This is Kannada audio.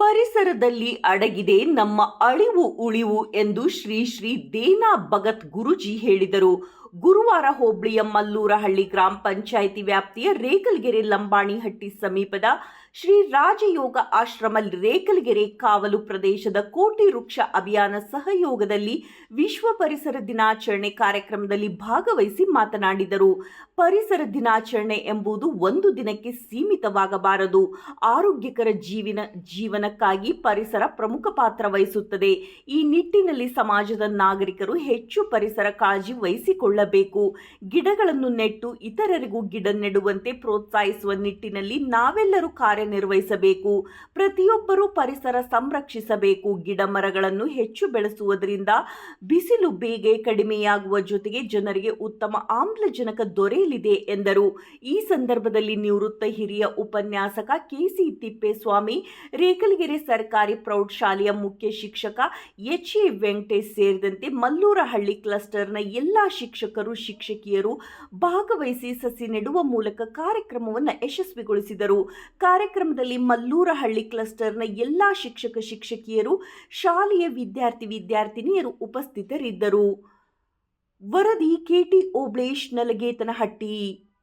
ಪರಿಸರದಲ್ಲಿ ಅಡಗಿದೆ ನಮ್ಮ ಅಳಿವು ಉಳಿವು ಎಂದು ಶ್ರೀ ಶ್ರೀ ದೇನಾ ಭಗತ್ ಗುರುಜಿ ಹೇಳಿದರು. ಗುರುವಾರ ಹೋಬಳಿಯ ಮಲ್ಲೂರಹಳ್ಳಿ ಗ್ರಾಮ ಪಂಚಾಯಿತಿ ವ್ಯಾಪ್ತಿಯ ರೇಕಲ್ಗೆರೆ ಲಂಬಾಣಿಹಟ್ಟಿ ಸಮೀಪದ ಶ್ರೀ ರಾಜಯೋಗ ಆಶ್ರಮ ರೇಕಲ್ಗೆರೆ ಕಾವಲು ಪ್ರದೇಶದ ಕೋಟಿ ವೃಕ್ಷ ಅಭಿಯಾನ ಸಹಯೋಗದಲ್ಲಿ ವಿಶ್ವ ಪರಿಸರ ದಿನಾಚರಣೆ ಕಾರ್ಯಕ್ರಮದಲ್ಲಿ ಭಾಗವಹಿಸಿ ಮಾತನಾಡಿದರು. ಪರಿಸರ ದಿನಾಚರಣೆ ಎಂಬುದು ಒಂದು ದಿನಕ್ಕೆ ಸೀಮಿತವಾಗಬಾರದು. ಆರೋಗ್ಯಕರ ಜೀವಿನ ಜೀವನಕ್ಕಾಗಿ ಪರಿಸರ ಪ್ರಮುಖ ಪಾತ್ರ ವಹಿಸುತ್ತದೆ. ಈ ನಿಟ್ಟಿನಲ್ಲಿ ಸಮಾಜದ ನಾಗರಿಕರು ಹೆಚ್ಚು ಪರಿಸರ ಕಾಳಜಿ ವಹಿಸಿಕೊಳ್ಳಬೇಕು. ಗಿಡಗಳನ್ನು ನೆಟ್ಟು ಇತರರಿಗೂ ಗಿಡ ನೆಡುವಂತೆ ಪ್ರೋತ್ಸಾಹಿಸುವ ನಿಟ್ಟಿನಲ್ಲಿ ನಾವೆಲ್ಲರೂ ಕಾರ್ಯನಿರ್ವಹಿಸಬೇಕು ಪ್ರತಿಯೊಬ್ಬರೂ ಪರಿಸರ ಸಂರಕ್ಷಿಸಬೇಕು. ಗಿಡ ಮರಗಳನ್ನು ಹೆಚ್ಚು ಬೆಳೆಸುವುದರಿಂದ ಬಿಸಿಲು ಬೇಗೆ ಕಡಿಮೆಯಾಗುವ ಜೊತೆಗೆ ಜನರಿಗೆ ಉತ್ತಮ ಆಮ್ಲಜನಕ ದೊರೆಯಲಿದೆ ಎಂದರು. ಈ ಸಂದರ್ಭದಲ್ಲಿ ನಿವೃತ್ತ ಹಿರಿಯ ಉಪನ್ಯಾಸಕ ಕೆಸಿ ತಿಪ್ಪೇಸ್ವಾಮಿ, ರೇಖಲಗೆರೆ ಸರ್ಕಾರಿ ಪ್ರೌಢಶಾಲೆಯ ಮುಖ್ಯ ಶಿಕ್ಷಕ ಎಚ್ ಎ ವೆಂಕಟೇಶ್ ಸೇರಿದಂತೆ ಮಲ್ಲೂರಹಳ್ಳಿ ಕ್ಲಸ್ಟರ್ನ ಎಲ್ಲ ಶಿಕ್ಷಕರು, ಶಿಕ್ಷಕಿಯರು ಭಾಗವಹಿಸಿ ಸಸಿ ನೆಡುವ ಮೂಲಕ ಕಾರ್ಯಕ್ರಮವನ್ನು ಯಶಸ್ವಿಗೊಳಿಸಿದರು. ಕಾರ್ಯಕ್ರಮದಲ್ಲಿ ಮಲ್ಲೂರಹಳ್ಳಿ ಕ್ಲಸ್ಟರ್ನ ಎಲ್ಲ ಶಿಕ್ಷಕ ಶಿಕ್ಷಕಿಯರು ಶಾಲೆಯ ವಿದ್ಯಾರ್ಥಿ ವಿದ್ಯಾರ್ಥಿನಿಯರು ಉಪಸ್ಥಿತರಿದ್ದರು. ವರದಿ ಕೆಟಿ ಓಬ್ಳೇಶ್ ನಲಗೇತನಹಟ್ಟಿ.